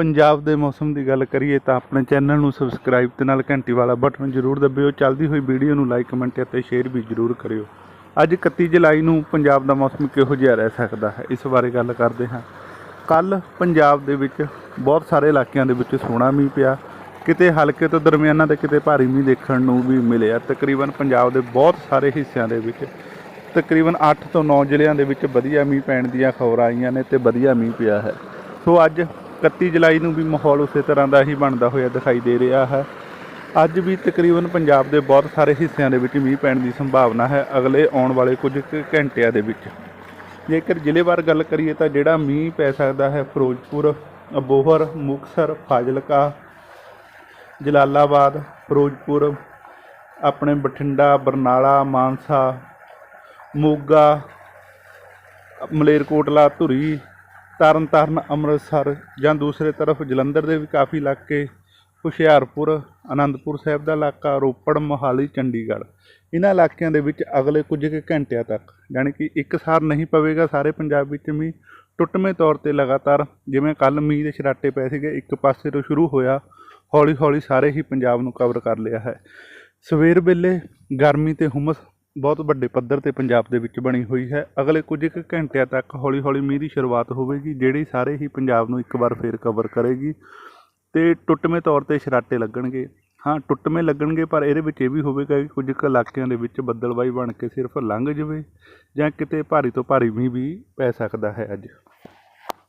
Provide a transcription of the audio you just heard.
ਪੰਜਾਬ ਦੇ ਮੌਸਮ ਦੀ ਗੱਲ ਕਰੀਏ ਤਾਂ ਆਪਣੇ ਚੈਨਲ ਨੂੰ ਸਬਸਕ੍ਰਾਈਬ ਤੇ ਨਾਲ ਘੰਟੀ ਵਾਲਾ ਬਟਨ ਜ਼ਰੂਰ ਦਬਿਓ। ਚੱਲਦੀ ਹੋਈ ਵੀਡੀਓ ਨੂੰ ਲਾਈਕ ਕਮੈਂਟ ਅਤੇ ਸ਼ੇਅਰ ਵੀ ਜ਼ਰੂਰ ਕਰਿਓ। ਅੱਜ 31 ਜੁਲਾਈ ਨੂੰ ਪੰਜਾਬ ਦਾ ਮੌਸਮ ਕਿਹੋ ਜਿਹਾ ਰਹਿ ਸਕਦਾ ਹੈ? ਇਸ ਬਾਰੇ ਗੱਲ ਕਰਦੇ ਹਾਂ। ਕੱਲ ਪੰਜਾਬ ਦੇ ਵਿੱਚ ਬਹੁਤ ਸਾਰੇ ਇਲਾਕਿਆਂ ਦੇ ਵਿੱਚ ਸੋਹਣਾ ਮੀਂਹ ਪਿਆ। ਕਿਤੇ ਹਲਕੇ ਤੋਂ ਦਰਮਿਆਨਾ ਤੇ ਕਿਤੇ ਭਾਰੀ ਮੀਂਹ ਦੇਖਣ ਨੂੰ ਵੀ ਮਿਲਿਆ। ਤਕਰੀਬਨ ਪੰਜਾਬ ਦੇ ਬਹੁਤ ਸਾਰੇ ਹਿੱਸਿਆਂ ਦੇ ਵਿੱਚ ਤਕਰੀਬਨ 8 ਤੋਂ 9 ਜ਼ਿਲ੍ਹਿਆਂ ਦੇ ਵਿੱਚ ਵਧੀਆ ਮੀਂਹ ਪੈਣ ਦੀਆਂ ਖਬਰਾਂ ਆਈਆਂ ਨੇ ਤੇ ਵਧੀਆ ਮੀਂਹ ਪਿਆ ਹੈ। ਸੋ ਅੱਜ 31 ਜੁਲਾਈ ਨੂੰ ਵੀ ਮਾਹੌਲ ਉਸੇ ਤਰ੍ਹਾਂ ਦਾ ਹੀ ਬਣਦਾ ਹੋਇਆ ਦਿਖਾਈ ਦੇ ਰਿਹਾ ਹੈ। ਅੱਜ ਵੀ ਤਕਰੀਬਨ ਪੰਜਾਬ ਦੇ ਬਹੁਤ ਸਾਰੇ ਹਿੱਸਿਆਂ ਦੇ ਵਿੱਚ ਮੀਂਹ ਪੈਣ ਦੀ ਸੰਭਾਵਨਾ ਹੈ, ਅਗਲੇ ਆਉਣ ਵਾਲੇ ਕੁਝ ਕੁ ਘੰਟਿਆਂ ਦੇ ਵਿੱਚ। ਜੇਕਰ ਜ਼ਿਲ੍ਹੇਵਾਰ ਗੱਲ ਕਰੀਏ ਤਾਂ ਜਿਹੜਾ ਮੀਂਹ ਪੈ ਸਕਦਾ ਹੈ, ਫਿਰੋਜ਼ਪੁਰ, ਅਬੋਹਰ, ਮੁਕਤਸਰ, ਫਾਜ਼ਿਲਕਾ, ਜਲਾਲਾਬਾਦ, ਫਿਰੋਜ਼ਪੁਰ, ਆਪਣੇ ਬਠਿੰਡਾ, ਬਰਨਾਲਾ, ਮਾਨਸਾ, ਮੋਗਾ, ਮਲੇਰਕੋਟਲਾ, ਧੁਰੀ ਤਰਨਤਾਰਨ, ਅੰਮ੍ਰਿਤਸਰ ਜਾਂ ਦੂਸਰੇ ਤਰਫ ਜਲੰਧਰ ਦੇ ਵੀ ਕਾਫੀ ਇਲਾਕੇ, ਹੁਸ਼ਿਆਰਪੁਰ ਆਨੰਦਪੁਰ ਸਾਹਿਬ ਦਾ ਇਲਾਕਾ, ਰੋਪੜ, ਮੋਹਾਲੀ, ਚੰਡੀਗੜ੍ਹ। ਇਹਨਾਂ ਇਲਾਕਿਆਂ ਦੇ ਵਿੱਚ ਅਗਲੇ ਕੁਝ ਕੁ ਘੰਟਿਆਂ ਤੱਕ, ਯਾਨੀ ਕਿ ਇੱਕ ਸਾਰ ਨਹੀਂ ਪਵੇਗਾ, ਸਾਰੇ ਪੰਜਾਬ ਵਿੱਚ ਮੀਂਹ ਟੁੱਟਵੇਂ ਤੌਰ ਤੇ ਲਗਾਤਾਰ, ਜਿਵੇਂ ਕੱਲ ਮੀਂਹ ਦੇ ਛਰਾਟੇ ਪਏ ਸੀਗੇ, ਇੱਕ ਪਾਸੇ ਤੋਂ ਸ਼ੁਰੂ ਹੋਇਆ ਹੌਲੀ ਹੌਲੀ ਸਾਰੇ ਹੀ ਪੰਜਾਬ ਨੂੰ ਕਵਰ ਕਰ ਲਿਆ ਹੈ। ਸਵੇਰ ਵੇਲੇ ਗਰਮੀ ਤੇ ਹੁਮਸ ਬਹੁਤ ਵੱਡੇ ਪੱਧਰ ਤੇ ਪੰਜਾਬ ਦੇ ਵਿੱਚ ਬਣੀ ਹੋਈ ਹੈ। ਅਗਲੇ ਕੁਝ ਕੁ ਘੰਟਿਆਂ ਤੱਕ ਹੌਲੀ ਹੌਲੀ ਮੀਂਹ ਦੀ ਸ਼ੁਰੂਆਤ ਹੋਵੇਗੀ, ਜਿਹੜੀ ਸਾਰੇ ਹੀ ਪੰਜਾਬ ਨੂੰ ਇੱਕ ਵਾਰ ਫੇਰ ਕਵਰ ਕਰੇਗੀ ਤੇ ਟੁੱਟਵੇਂ ਤੌਰ ਤੇ ਸ਼ਰਾਟੇ ਲੱਗਣਗੇ। ਹਾਂ, ਟੁੱਟਵੇਂ ਲੱਗਣਗੇ, ਪਰ ਇਹਦੇ ਵਿੱਚ ਇਹ ਵੀ ਹੋਵੇਗਾ ਕਿ ਕੁਝ ਕੁ ਇਲਾਕਿਆਂ ਦੇ ਵਿੱਚ ਬੱਦਲਬਾਈ ਬਣ ਕੇ ਸਿਰਫ ਲੰਘ ਜਾਵੇ ਜਾਂ ਕਿਤੇ ਭਾਰੀ ਤੋਂ ਭਾਰੀ ਮੀਂਹ ਵੀ ਪੈ ਸਕਦਾ ਹੈ ਅੱਜ।